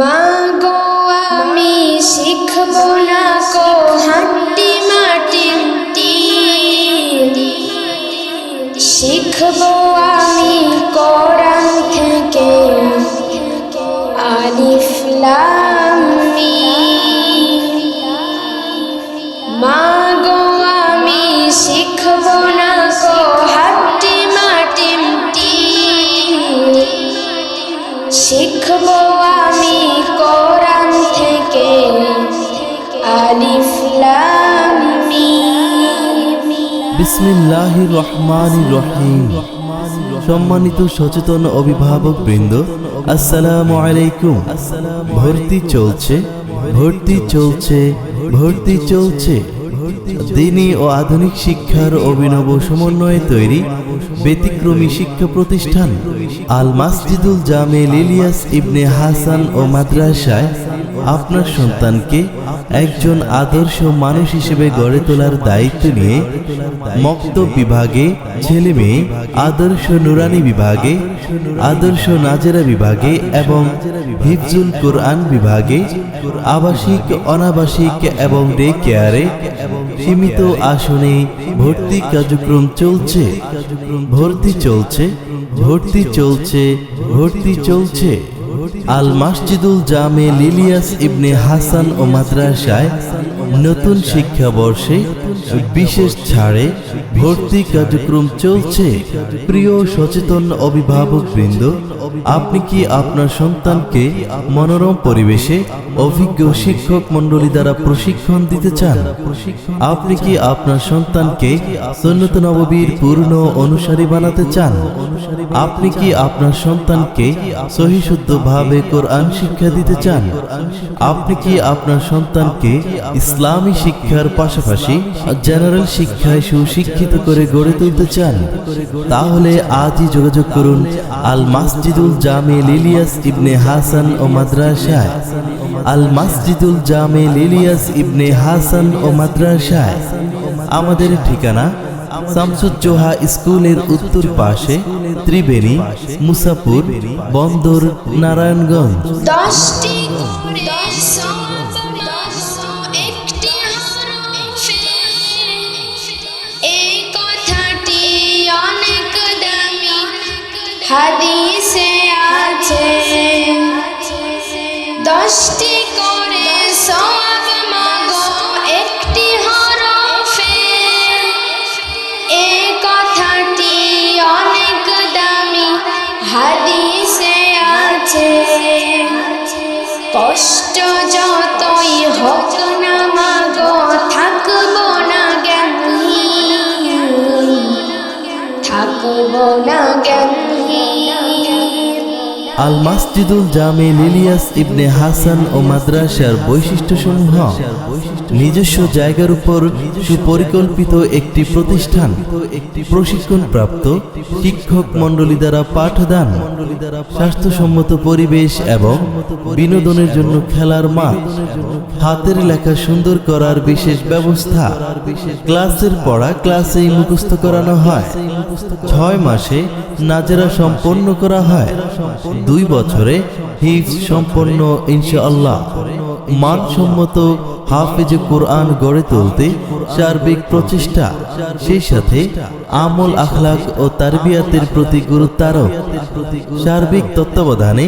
মা গো আমি শিখব না কো হাঁটি মাটি শিখব আমি কোরআন থেকে আলিফ লাম। মা গো আমি শিখব না কো হাঁটি আমি কোরআন থেকে। আলিফ লাম মিম। বিসমিল্লাহ রহমান রহিম। সম্মানিত সচেতন অভিভাবক বৃন্দ, আসসালামু আলাইকুম। ভর্তি চলছে ভর্তি চলছে ভর্তি চলছে। দিনী ও আধুনিক শিক্ষার অভিনব সমন্বয়ে তৈরি ব্যতিক্রমী শিক্ষা প্রতিষ্ঠান আল মাসজিদুল জামে লিলিয়াস ইবনে হাসান ও মাদ্রাসায় আপনার সন্তানকে একজন আদর্শ মানুষ হিসেবে গড়ে তোলার দায়িত্ব নিয়ে মক্তব বিভাগে ছেলে মেয়ে, আদর্শ নুরানি বিভাগে, আদর্শ নাজেরা বিভাগে এবং হিফজুল কোরআন বিভাগে আবাসিক, অনাবাসিক এবং ডে কেয়ারে সীমিত আসনে ভর্তি কার্যক্রম চলছে। ভর্তি চলছে ভর্তি চলছে ভর্তি চলছে। আল মাসজিদুল জামে লিলিয়াস ইবনে হাসান ও মাদ্রাসায় নতুন শিক্ষাবর্ষে বিশেষ ছাড়ে ভর্তি কার্যক্রম চলছে। প্রিয় সচেতন অভিভাবক বৃন্দ, আপনি কি আপনার সন্তানকে মনোরম পরিবেশে অভিজ্ঞ শিক্ষক মণ্ডলী দ্বারা প্রশিক্ষণ দিতে চান? আপনি কি আপনার সন্তানকে সন্নত নববীর পূর্ণ অনুসারী বানাতে চান? আপনি কি আপনার সন্তানকে সহিশুদ্ধভাবে কোরআন শিক্ষা দিতে চান? আপনি কি আপনার সন্তানকে ইসলামী শিক্ষার পাশাপাশি জেনারেল শিক্ষায় সুশিক্ষিত করে গড়ে তুলতে চান, তাহলে আজই যোগাযোগ করুন আল মাসজিদুল জামে লিলিয়াস ইবনে হাসান ও মাদ্রাসায়। আল মাসজিদুল জামে লিলিয়াস ইবনে হাসান ও মাদ্রাসায়। আমাদের ঠিকানা শামসুজ্জোহা স্কুলের উত্তর পাশে ত্রিবেণী, মুসাপুর, বন্দর, নারায়ণগঞ্জ। হাদিসে আছে, দশটি করে সব মাগো, একটি হরফে। এই কথাটি অনেক দামি, হাদিসে আছে। কষ্ট যতই হোক আল মাসজিদুল জামে লিলিয়াস ইবনে হাসান ও মাদ্রাসার বৈশিষ্ট্যসমূহ নিজস্ব জায়গার উপর সুপরিকল্পিত একটি প্রতিষ্ঠান প্রশিক্ষণ প্রাপ্ত শিক্ষক মণ্ডলী দ্বারা পাঠদান, স্বাস্থ্যসম্মত পরিবেশ এবং বিনোদনের জন্য খেলার মাঠ, হাতের লেখা সুন্দর করার বিশেষ ব্যবস্থা, ক্লাসের পড়া ক্লাসেই মুখস্থ করানো হয়, ছয় মাসে নাজেরা সম্পন্ন করা হয়। দুই বছরে হিফ সম্পন্ন ইনশাআল্লাহ। মানসম্মত হাফেজে কোরআন গড়ে তুলতে সার্বিক প্রচেষ্টা, সেই সাথে আমল আখলাক ও তারবিয়াতের প্রতি গুরুত্বারোপ, সার্বিক তত্ত্বাবধানে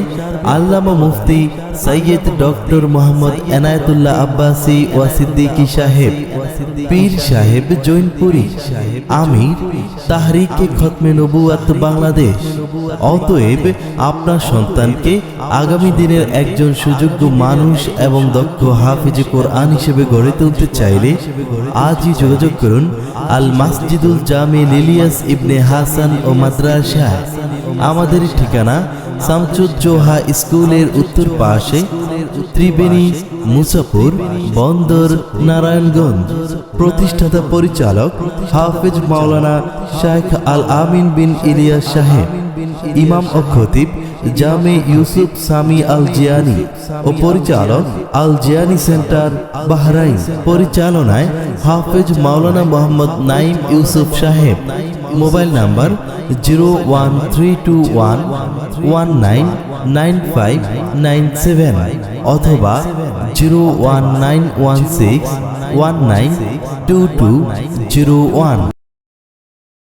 আল্লামা মুফতি সৈয়দ ডক্টর মোহাম্মদ এনায়েতুল্লাহ আব্বাসী ওয়া সিদ্দিকী সাহেব, পীর সাহেব জৈনপুরি, আমির তাহরিকে খতমে নবুয়াত বাংলাদেশ। অতএব আপনার সন্তানকে আগামী দিনের একজন সুযোগ্য মানুষ এবং দক্ষ হাফিজ কোরআন হিসেবে গড়ে তুলতে চাইলে আজই যোগাযোগ করুন আল মাসজিদুল জামে লিলিয়াস ইবনে হাসান ও মাদ্রাসায় আমাদের ঠিকানা শামসুজ্জোহা স্কুলের উত্তর পাশে ত্রিবেণী মুসাপুর বন্দর, নারায়ণগঞ্জ। প্রতিষ্ঠাতা পরিচালক হাফেজ মাওলানা শাইখ আল আমিন বিন ইলিয়াস সাহেব। ইমাম ও খতিব জামে ইউসুফ সামি আল জিয়ানি ও পরিচালক আল জিয়ানি সেন্টার বাহরাইন। পরিচালনায় হাফেজ মাওলানা মোহাম্মদ নাইম ইউসুফ সাহেব। Mobile number zero one three two one one nine nine five nine seven অথবা zero one nine one six one nine two two zero one.